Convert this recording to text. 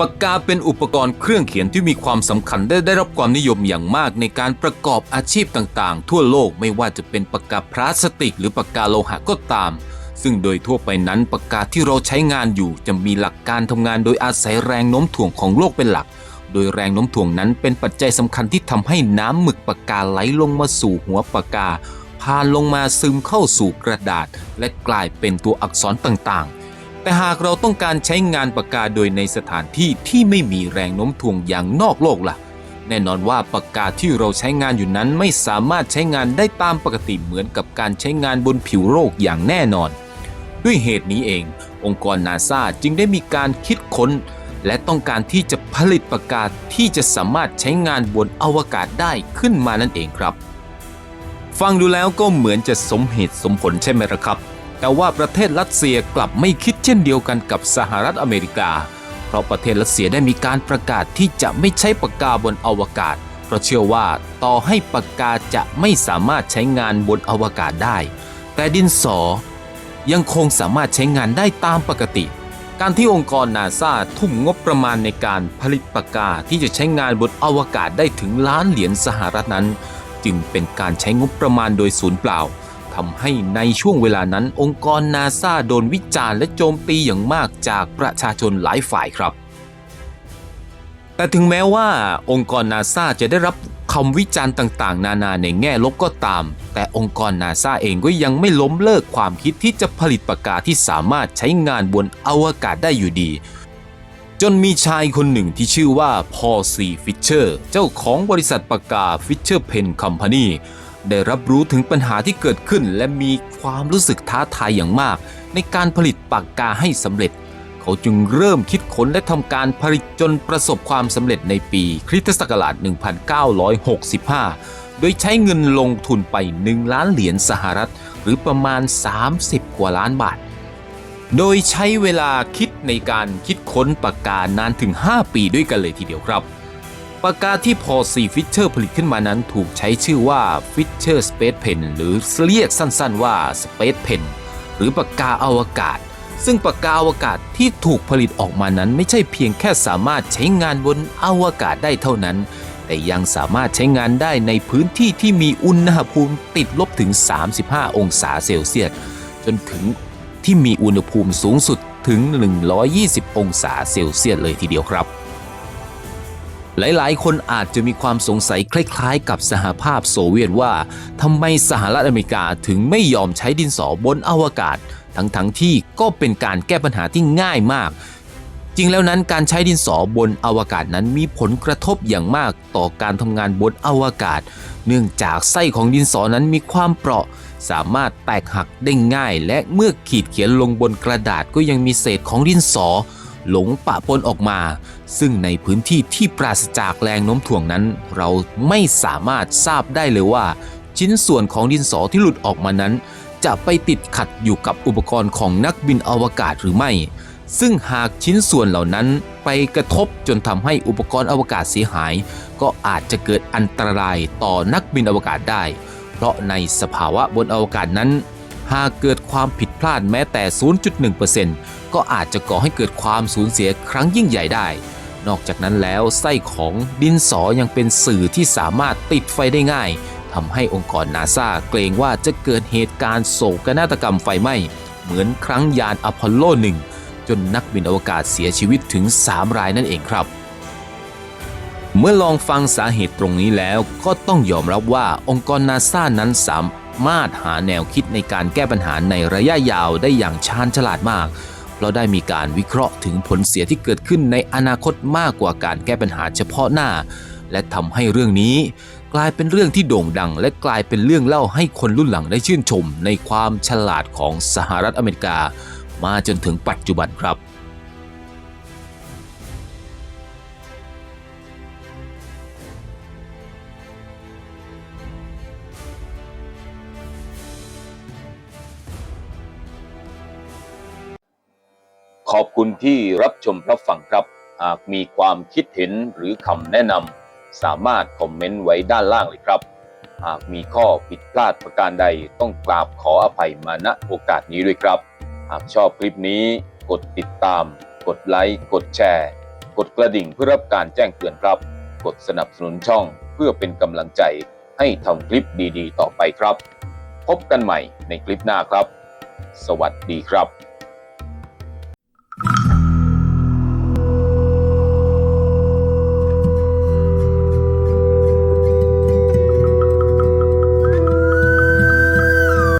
ปากกาเป็นอุปกรณ์เครื่องเขียนที่มีความสำคัญได้ได้รับความนิยมอย่างมากในการประกอบอาชีพต่างๆ ทั่วโลกไม่ว่าจะเป็นปากกาพลาสติก หรือปากกาโลหะก็ตาม ซึ่งโดยทั่วไปนั้นปากกาที่เราใช้งานอยู่จะมีหลักการทำงานโดยอาศัยแรงโน้มถ่วงของโลกเป็นหลัก โดยแรงโน้มถ่วงนั้นเป็นปัจจัยสำคัญที่ทำให้น้ำหมึกปากกาไหลลงมาสู่หัวปากกาผ่านลงมาซึมเข้าสู่กระดาษ และกลายเป็นตัวอักษรต่างๆ แต่หากเราต้องการใช้งานปากกาโดยในสถานที่ที่ไม่มีแรงโน้มถ่วงอย่างนอกโลกล่ะ แน่นอนว่าปากกาที่เราใช้งานอยู่นั้นไม่สามารถใช้งานได้ตามปกติเหมือนกับการใช้งานบนผิวโลกอย่างแน่นอน ด้วยเหตุนี้เอง องค์กรนาซาจึงได้มีการคิดค้น และต้องการที่จะผลิตปากกาที่จะสามารถใช้งานบนอวกาศได้ขึ้นมานั่นเองครับ ฟังดูแล้วก็เหมือนจะสมเหตุสมผลใช่ไหมล่ะครับ แต่ว่าประเทศรัสเซียกลับไม่คิดเช่นเดียวกันกับสหรัฐอเมริกา เพราะประเทศรัสเซียได้มีการประกาศที่จะไม่ใช้ปากกาบนอวกาศ เพราะเชื่อว่าต่อให้ปากกาจะไม่สามารถใช้งานบนอวกาศได้ แต่ดินสอยังคงสามารถใช้งานได้ตามปกติ การที่องค์กรนาซาทุ่มงบประมาณในการผลิตปากกาที่จะใช้งานบนอวกาศได้ถึงล้านเหรียญสหรัฐนั้น จึงเป็นการใช้งบประมาณโดยศูนย์เปล่า ทำให้ในช่วงเวลานั้นองค์กรนาซาโดนวิจารณ์และโจมตีอย่างมากจากประชาชนหลายฝ่ายครับ แต่ถึงแม้ว่าองค์กรนาซาจะได้รับคำวิจารณ์ต่างๆ นานาในแง่ลบก็ตาม แต่องค์กรนาซาเองก็ยังไม่ล้มเลิกความคิดที่จะผลิตปากกาที่สามารถใช้งานบนอวกาศได้อยู่ดี จนมีชายคนหนึ่งที่ชื่อว่าพอซีฟิชเชอร์ เจ้าของบริษัทปากกาฟิชเชอร์เพนคอมพานี ได้รับรู้ถึงปัญหาที่เกิดขึ้น และมีความรู้สึกท้าทายอย่างมาก ในการผลิตปากกาให้สำเร็จ เขาจึงเริ่มคิดค้นและทำการผลิตจนประสบความสำเร็จในปีคริสตศักราช 1965 โดยใช้เงินลงทุนไป 1 ล้านเหรียญสหรัฐ หรือประมาณ 30 กว่าล้านบาท โดยใช้เวลาคิดในการคิดค้นปากกานานถึง 5 ปีด้วยกันเลยทีเดียวครับ ปากกาที่พอซีฟิชเชอร์ผลิตขึ้นมานั้นถูกใช้ชื่อว่า Fisher Space Pen หรือเรียกสั้นๆว่า Space Pen หรือปากกาอวกาศ ซึ่งปากกาอวกาศที่ถูกผลิตออกมานั้นไม่ใช่เพียงแค่สามารถใช้งานบนอวกาศได้เท่านั้น แต่ยังสามารถใช้งานได้ในพื้นที่ที่มีอุณหภูมิติดลบถึง 35 องศาเซลเซียส จนถึงที่มีอุณหภูมิสูงสุดถึง 120 องศาเซลเซียสเลยทีเดียวครับ หลาย ๆ คนอาจจะมีความสงสัยคล้าย ๆ กับสหภาพโซเวียตว่าทำไมสหรัฐอเมริกาถึงไม่ยอมใช้ดินสอบนอวกาศ ทั้งๆทที่ก็เป็นการแก้ปัญหาที่ง่ายมาก จริงแล้วนั้นการใช้ดินสอบนอวกาศนั้นมีผลกระทบอย่างมากต่อการทำงานบนอวกาศ เนื่องจากไส้ของดินสอนั้นมีความเปราะ สามารถแตกหักได้ง่าย และเมื่อขีดเขียนลงบนกระดาษก็ยังมีเศษของดินสอ หลงปะปนออกมา ซึ่งในพื้นที่ที่ปราศจากแรงโน้มถ่วงนั้น เราไม่สามารถทราบได้เลยว่า ชิ้นส่วนของดินสอที่หลุดออกมานั้น จะไปติดขัดอยู่กับอุปกรณ์ของนักบินอวกาศหรือไม่ ซึ่งหากชิ้นส่วนเหล่านั้นไปกระทบจนทำให้อุปกรณ์อวกาศเสียหาย ก็อาจจะเกิดอันตรายต่อนักบินอวกาศได้ เพราะในสภาวะบนอวกาศนั้น หากเกิดความผิดพลาดแม้แต่ 0.1%ก็อาจจะก่อให้เกิดความสูญเสียครั้งยิ่งใหญ่ได้ นอกจากนั้นแล้วไส้ของดินสอยังเป็นสื่อที่สามารถติดไฟได้ง่ายทำให้องค์กรนาซาเกรงว่าจะเกิดเหตุการณ์โศกนาฏกรรมไฟไหม้ เหมือนครั้งยานอพอลโล 1 จนนักบินอวกาศเสียชีวิตถึง 3 รายนั่นเองครับ เมื่อลองฟังสาเหตุตรงนี้แล้วก็ต้องยอมรับว่าองค์กรนาซานั้นสา มารถหาแนวคิดในการแก้ปัญหาในระยะยาวได้อย่างชาญฉลาดมาก เพราะได้มีการวิเคราะห์ถึงผลเสียที่เกิดขึ้นในอนาคตมากกว่าการแก้ปัญหาเฉพาะหน้า และทำให้เรื่องนี้ กลายเป็นเรื่องที่โด่งดัง และกลายเป็นเรื่องเล่าให้คนรุ่นหลังได้ชื่นชม ในความฉลาดของสหรัฐอเมริกา มาจนถึงปัจจุบันครับ ขอบคุณที่รับชมรับฟังครับ หากมีความคิดเห็นหรือคำแนะนำสามารถคอมเมนต์ไว้ด้านล่างเลยครับ หากมีข้อผิดพลาดประการใดต้องกราบขออภัยมาณโอกาสนี้ด้วยครับ หากชอบคลิปนี้ กดติดตาม กดไลค์กดแชร์ กดกระดิ่งเพื่อรับการแจ้งเตือนครับ กดสนับสนุนช่องเพื่อเป็นกำลังใจให้ทำคลิปดีๆ ต่อไปครับ พบกันใหม่ในคลิปหน้าครับ สวัสดีครับ